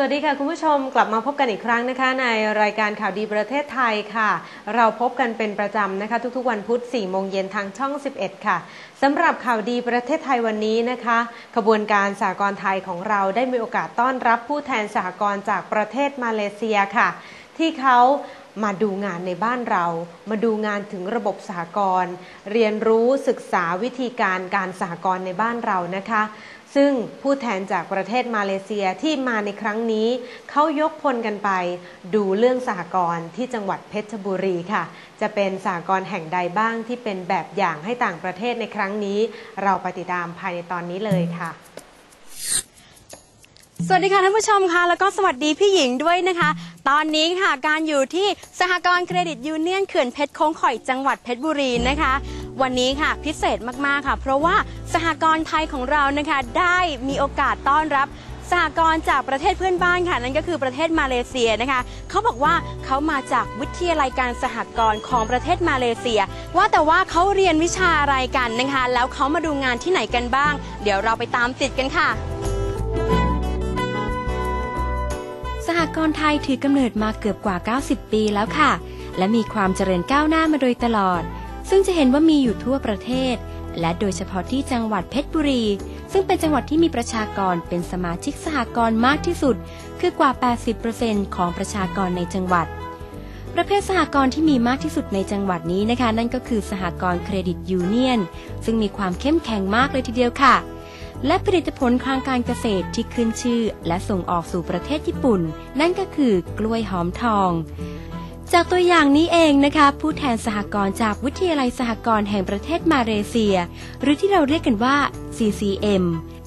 สวัสดีค่ะ คุณผู้ชมกลับมาพบกันอีกครั้งนะคะ ในรายการข่าวดีประเทศไทยค่ะ เราพบกันเป็นประจำนะคะ ทุกๆ วันพุธ4โมงเย็นทางช่อง 11 ค่ะสำหรับข่าวดีประเทศไทยวันนี้นะคะขบวนการสหกรณ์ไทยของเราได้มีโอกาสต้อนรับผู้แทนสหกรณ์จากประเทศมาเลเซียค่ะ ที่เขา มาดูงานในบ้านเรา มาดูงานถึงระบบสหกรณ์เรียนรู้ศึกษาวิธีการการสหกรณ์ในบ้านเรานะคะ ซึ่งผู้แทนจากประเทศมาเลเซียที่มาในครั้งนี้ เขายกพลกันไป ดูเรื่องสหกรณ์ที่จังหวัดเพชรบุรีค่ะ จะเป็นสหกรณ์แห่งใดบ้างที่เป็นแบบอย่างให้ต่างประเทศในครั้งนี้ เราไปติดตามภายในตอนนี้เลยค่ะ สวัสดีค่ะท่านผู้ชมค่ะแล้วก็สวัสดีพี่หญิงด้วยนะคะ ตอนนี้ค่ะการอยู่ที่สหกรณ์เครดิตยูเนียนเขื่อนเพชรโค้งข่อยจังหวัดเพชรบุรีนะคะ วันนี้ค่ะพิเศษมากๆค่ะ เพราะว่าสหกรณ์ไทยของเรานะคะได้มีโอกาสต้อนรับสหกรณ์จากประเทศเพื่อนบ้านค่ะ นั่นก็คือประเทศมาเลเซียนะคะเขาบอกว่าเขามาจากวิทยาลัยการสหกรณ์ของประเทศมาเลเซีย ว่าแต่ว่าเขาเรียนวิชาอะไรกันนะคะ แล้วเขามาดูงานที่ไหนกันบ้าง เดี๋ยวเราไปตามติดกันค่ะ สหกรณ์ไทยถือกำเนิดมาเกือบกว่า 90 ปีแล้วค่ะ และมีความเจริญก้าวหน้ามาโดยตลอด ซึ่งจะเห็นว่ามีอยู่ทั่วประเทศ และโดยเฉพาะที่จังหวัดเพชรบุรี ซึ่งเป็นจังหวัดที่มีประชากรเป็นสมาชิกสหกรณ์มากที่สุด คือกว่า 80%ของประชากรในจังหวัด ประเภทสหกรณ์ที่มีมากที่สุดในจังหวัดนี้นะคะ นั่นก็คือสหกรณ์เครดิตยูเนียน ซึ่งมีความเข้มแข็งมากเลยทีเดียวค่ะ และผลิตผลทางการเกษตรที่ขึ้นชื่อ และส่งออกสู่ประเทศญี่ปุ่น นั่นก็คือกล้วยหอมทอง จากตัวอย่างนี้เองนะคะ ผู้แทนสหกรณ์จากวิทยาลัยสหกรณ์แห่งประเทศมาเลเซีย หรือที่เราเรียกกันว่า CCM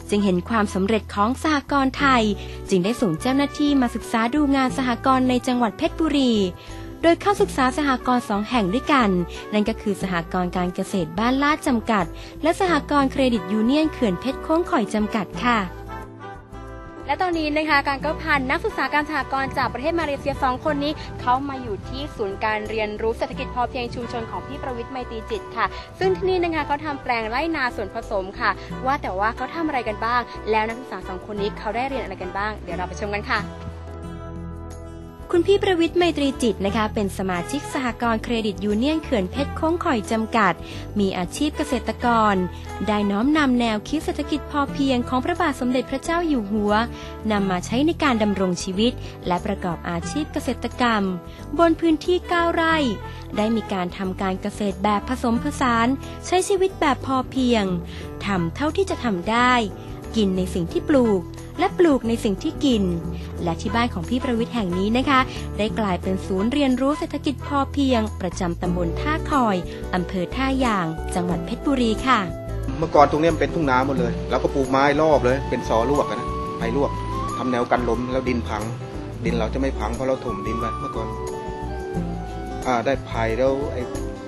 จึงเห็นความสำเร็จของสหกรณ์ไทย จึงได้ส่งเจ้าหน้าที่มาศึกษาดูงานสหกรณ์ในจังหวัดเพชรบุรี โดยเข้าศึกษาสหกรณ์สองแห่งด้วยกัน นั่นก็คือสหกรณ์การเกษตรบ้านลาดจำกัด และสหกรณ์เครดิตยูเนียนเขื่อนเพชรโค้งข่อยจำกัดค่ะ และตอนนี้นะคะการก็พานักศึกษาการสหกรณ์จากประเทศมาเลเซียสองคนนี้ เขามาอยู่ที่ศูนย์การเรียนรู้เศรษฐกิจพอเพียงชุมชนของพี่ประวิทย์ไมตรีจิตค่ะ ซึ่งที่นี่นะคะเขาทำแปลงไร่นาส่วนผสมค่ะ ว่าแต่ว่าเขาทำอะไรกันบ้าง แล้วนักศึกษาสองคนนี้เขาได้เรียนอะไรกันบ้าง เดี๋ยวเราไปชมกันค่ะ คุณพี่ประวิทย์ไมตรีจิตนะคะ เป็นสมาชิกสหกรณ์เครดิตยูเนียนเขื่อนเพชรโค้งข่อยจำกัด มีอาชีพเกษตรกร ได้น้อมนำแนวคิดเศรษฐกิจพอเพียงของพระบาทสมเด็จพระเจ้าอยู่หัวนำมาใช้ในการดำรงชีวิต และประกอบอาชีพเกษตรกรรม บนพื้นที่ 9 ไร่ ได้มีการทำการเกษตรแบบผสมผสาน ใช้ชีวิตแบบพอเพียงทำเท่าที่จะทำได้ กินในสิ่งที่ปลูก และปลูกในสิ่งที่กิน และที่บ้านของพี่ประวิทย์แห่งนี้นะคะ ได้กลายเป็นศูนย์เรียนรู้เศรษฐกิจพอเพียง ประจำตำบลท่าคอยอำเภอท่ายาง จังหวัดเพชรบุรีค่ะ เมื่อก่อนตรงนี้มันเป็นทุ่งนาหมดเลยแล้วก็ปลูกไม้รอบเลย เป็นซอลวกนะไผ่ลวกทำแนวกันลมแล้วดินพัง ดินเราจะไม่พังเพราะเราถมดินไว้เมื่อก่อนอ่าได้ไผ่แล้วไอ้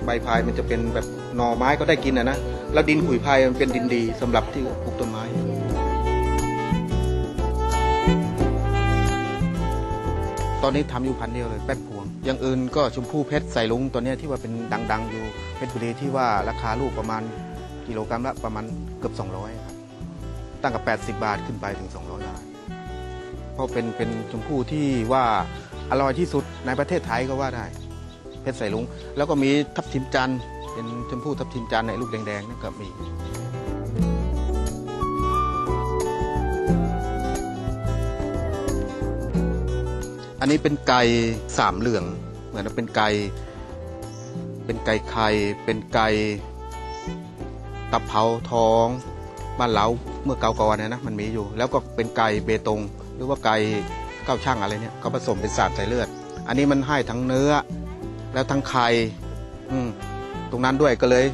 ใบไผ่มันจะเป็นแบบหน่อไม้ก็ได้กินอะนะ แล้วดินขุยไผ่มันเป็นดินดีสำหรับที่ปลูกต้นไม้ ตอนนี้ทำอยู่พันเดียวเลยแป๊ดพวง อย่างอื่นก็ชมพู่เพชรใส่ลุงตัวนี้ที่ว่าเป็นดังๆ อยู่เพชรบุรีที่ว่าราคาลูกประมาณกิโลกรัมละประมาณเกือบ 200 ครับ ตั้งกับ 80 บาทขึ้นไปถึง 200 บาท เพราะเป็นเป็นชมพู่ที่ว่าอร่อยที่สุดในประเทศไทยก็ว่าได้ เพชรใส่ลุง แล้วก็มีทับทิมจันทร์เป็นชมพู่ทับทิมจันทร์ในลูกแดงๆนั่นก็มี อันนี้เป็นไก่สามเหลือง เหมือนเป็นไก่เป็นไก่ไข่เป็นไก่ตะเภาทองบ้านเราเมื่อเก่าก่อนเนี่ยนะมันมีอยู่ แล้วก็เป็นไก่เบตง หรือว่าไก่เก้าวช่างอะไรเนี่ยเขาผสมเป็นสารใส่เลือด อันนี้มันให้ทั้งเนื้อ แล้วทั้งไข่ตรงนั้นด้วยก็เลย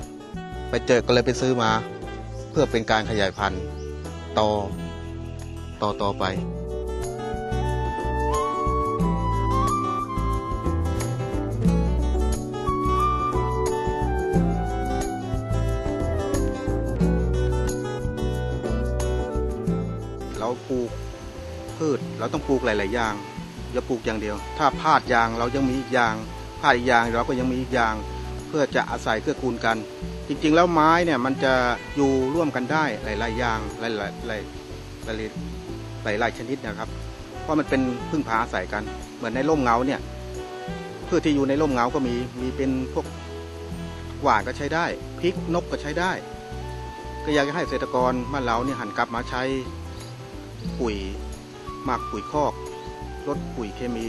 ไปเจอก็เลยไปซื้อมา เพื่อเป็นการขยายพันธุ์ต่อต่อต่อไป ปลูกพืช เราต้องปลูกหลาย ๆ อย่างอย่าปลูกอย่างเดียว ถ้าพลาดยางเรายังมีอีกอย่างพลาดอีกอย่างเราก็ยังมีอีกอย่าง เพื่อจะอาศัยเกื้อกูลกัน จริง ๆ แล้วไม้เนี่ยมันจะอยู่ร่วมกันได้หลาย ๆ อย่างหลายๆหลายหลายหลายหลายชนิดนะครับ เพราะมันเป็นพึ่งพาอาศัยกัน เหมือนในร่มเงาเนี่ยพืชที่อยู่ในร่มเงาก็มีมีเป็นพวกหวานก็ใช้ได้พริกนกก็ใช้ได้ ก็อยากจะให้เกษตรกรบ้านเราเนี่ยหันกลับมาใช้ ปุ๋ยหมักปุ๋ยคอกลดปุ๋ยเคมี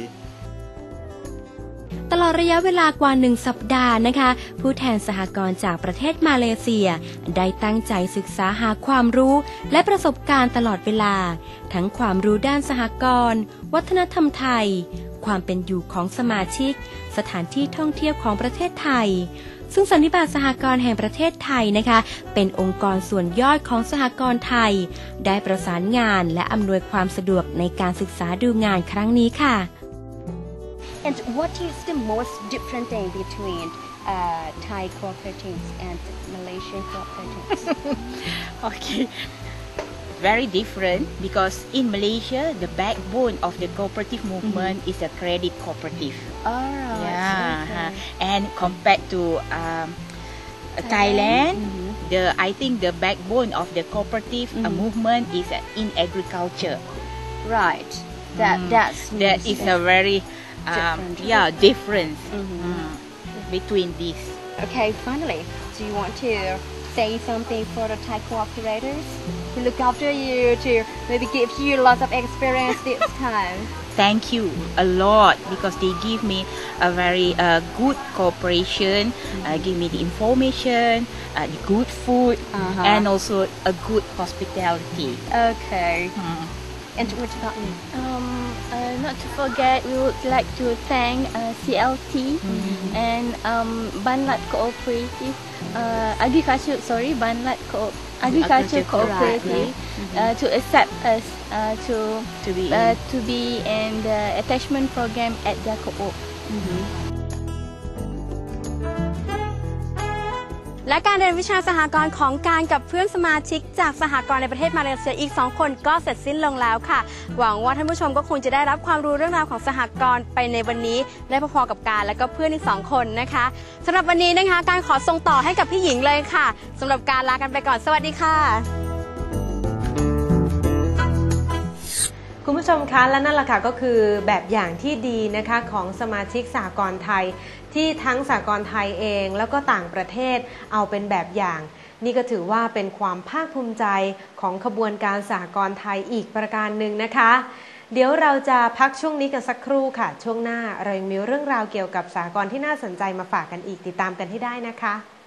ตลอดระยะเวลากว่าหนึ่งสัปดาห์นะคะ ผู้แทนสหกรณ์จากประเทศมาเลเซีย ได้ตั้งใจศึกษาหาความรู้และประสบการณ์ตลอดเวลา ทั้งความรู้ด้านสหกรณ์วัฒนธรรมไทย ความเป็นอยู่ของสมาชิก สถานที่ท่องเที่ยวของประเทศไทย ซึ่งสันนิบาตสหกรณ์แห่งประเทศไทยนะคะ เป็นองค์กรส่วนย่อยของสหกรณ์ไทย ได้ประสานงานและอำนวยความสะดวกในการศึกษาดูงานครั้งนี้ค่ะ And what is the most different thing between uh, Thai cooperatives and Malaysian cooperatives? Okay. Very different because in Malaysia, the backbone of the cooperative movement is a credit cooperative. Alright. yeah. okay. huh. And compared to um, Thailand, the I think the backbone of the cooperative uh, movement is uh, in agriculture. Right. That Mm. that's That is a very um, Different. yeah difference mm, between these. okay. Finally, do you want to say something for the Thai cooperators to look after you to maybe give you lots of experience this time? thank you a lot because they give me a very uh, good cooperation, uh, give me the information, uh, the good food, Uh-huh. and also a good hospitality. Okay. Mm. And what about you? Um, not to forget, we would like to thank uh, CLT and um, Banlat Cooperative, uh, Agriculture, sorry, Banlat Co- Agriculture Cooperative uh, to accept us uh, to To be uh, to be in the attachment program at their co-op. และการเรียนวิชาสหกรณ์ของการกับเพื่อนสมาชิก จากสหกรณ์ในประเทศมาเลเซียอีก 2 คนก็เสร็จสิ้นลงแล้วค่ะ หวังว่าท่านผู้ชมก็คงจะได้รับความรู้เรื่องราวของสหกรณ์ไปในวันนี้ ได้พอๆกับการและก็เพื่อนอีก 2 คนนะคะสำหรับวันนี้นะคะการขอส่งต่อให้กับพี่หญิงเลยค่ะสำหรับการลากันไปก่อนสวัสดีค่ะ คุณผู้ชมคะและนั่นแหละค่ะก็คือแบบอย่างที่ดีนะคะของสมาชิกสากลไทย ที่ทั้งสากลไทยเองแล้วก็ต่างประเทศเอาเป็นแบบอย่าง นี่ก็ถือว่าเป็นความภาคภูมิใจของขบวนการสากลไทยอีกประการหนึ่งนะคะ เดี๋ยวเราจะพักช่วงนี้กันสักครู่ค่ะ ช่วงหน้าเรายังมีเรื่องราวเกี่ยวกับสากลที่น่าสนใจมาฝากกันอีกติดตามกันให้ได้นะคะ